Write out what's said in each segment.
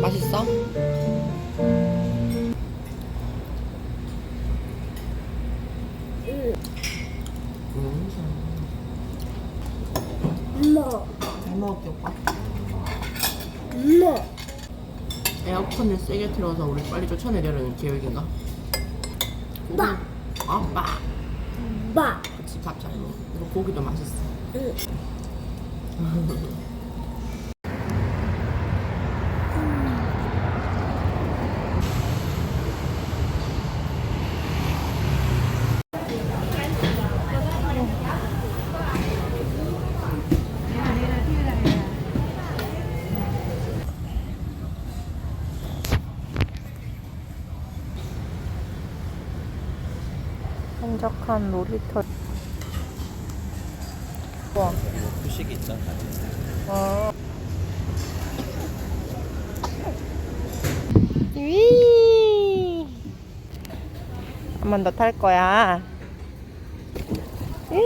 맛있어? 엄마, 잘 먹을게 오빠 엄마. 에어컨을 세게 틀어서 우리 빨리 쫓아내려는 계획인가? 빠. 아빠 빠. 같이 밥잘 먹어 이거 고기도 맛있어 응. 한적한 놀이터. 와. 후식이 있잖아. 어. 위. 한 번 더 탈 거야. 위.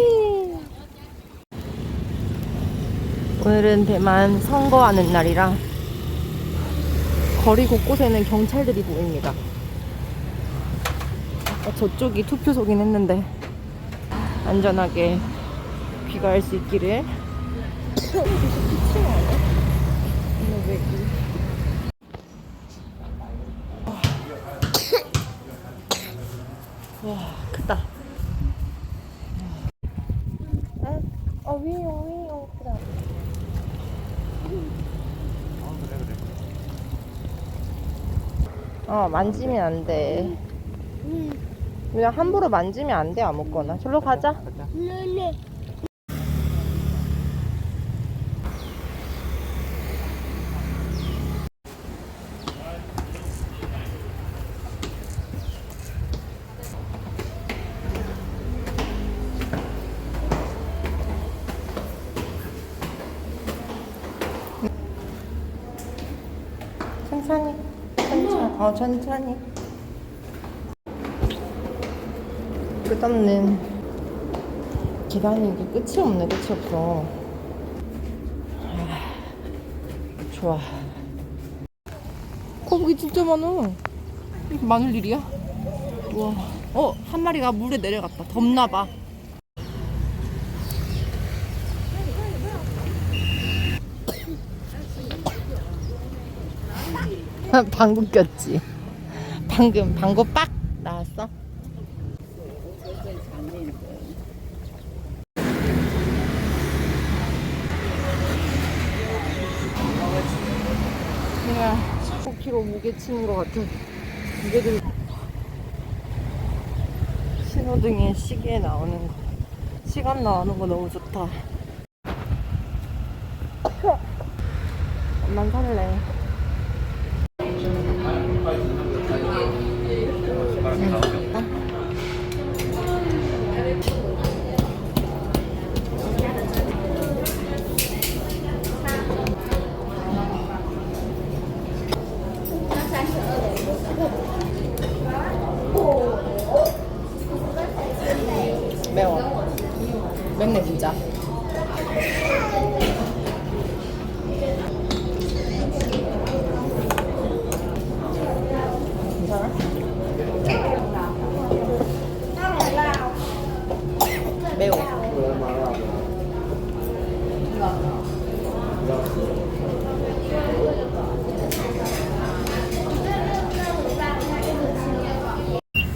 오늘은 대만 선거하는 날이라 거리 곳곳에는 경찰들이 보입니다. 저쪽이 투표소긴 했는데 안전하게 귀가할 수 있기를. 와 크다. 아, 어 크다. 만지면 안 돼. 그냥 함부로 만지면 안 돼 아무거나. 절로 가자. 네네. 천천히. 천천히. 어 천천히. 끝없는 계단이 이게 끝이 없네 끝이 없어. 아, 좋아. 거북이 진짜 많아. 이렇게 많을 일이야? 우와. 어, 한 마리가 물에 내려갔다. 덥나 봐. 방구 꼈지. 방금 방구 빡 나왔어. 내가 19kg 무게 치는 것 같아. 무게들 신호등에 시계 나오는 거, 시간 나오는 거 너무 좋다. 엄만 살래.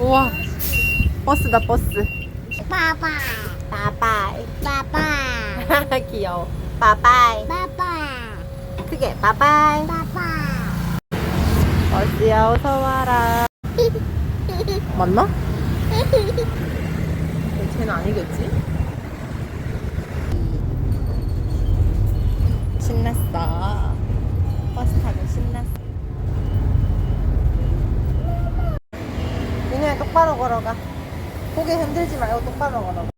우와, 버스다 버스. 빠빠. 바바이. 빠빠. 귀여워. 바바이. 빠빠. 크게 바바이. 빠빠. 버스야 어서 와라. 맞나? 쟤는 아니겠지? 민우야 똑바로 걸어가. 고개 흔들지 말고 똑바로 걸어가.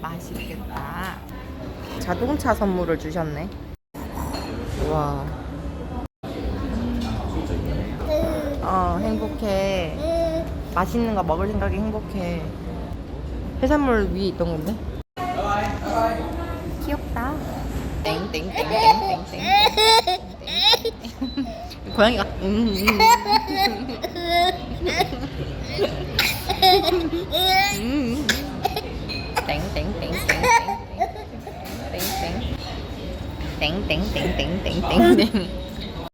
맛있겠다. 자동차 선물을 주셨네. 와. 어, 행복해. 맛있는 거 먹을 생각이 행복해. 해산물 위에 있던 건데. 귀엽다. 땡땡땡땡땡땡. 고양이가. 음, 음. 음. 땡땡땡땡땡. 땡땡땡땡땡땡땡.